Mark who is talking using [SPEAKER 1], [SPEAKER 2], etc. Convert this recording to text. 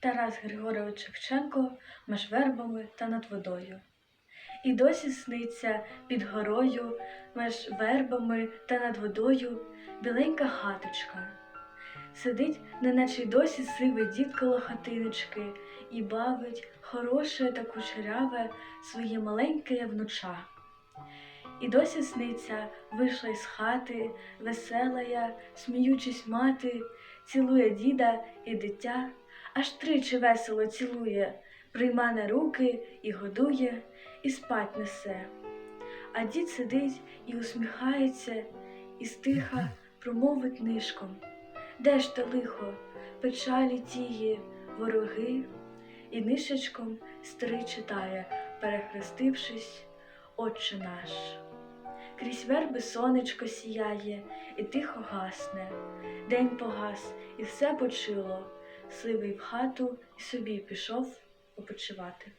[SPEAKER 1] Тарас Григорович Шевченко меж вербами та над водою. І досі сниться під горою, меж вербами та над водою біленька хаточка. Сидить, неначе й досі сивий дід коло хатиночки і бавить хороше та кучеряве своє маленьке внуча. І досі сниться, вийшла із хати, весела я, сміючись мати, цілує діда і дитя, аж тричі весело цілує, прийма на руки і годує, і спать несе. А дід сидить і усміхається, і стиха промовить нишком. Де ж те лихо, печалі тії, вороги, і нишечком старий читає, перехрестившись, Отче наш. Крізь верби сонечко сіяє і тихо гасне. День погас, і все почило. Сивий в хату і собі пішов попочивати.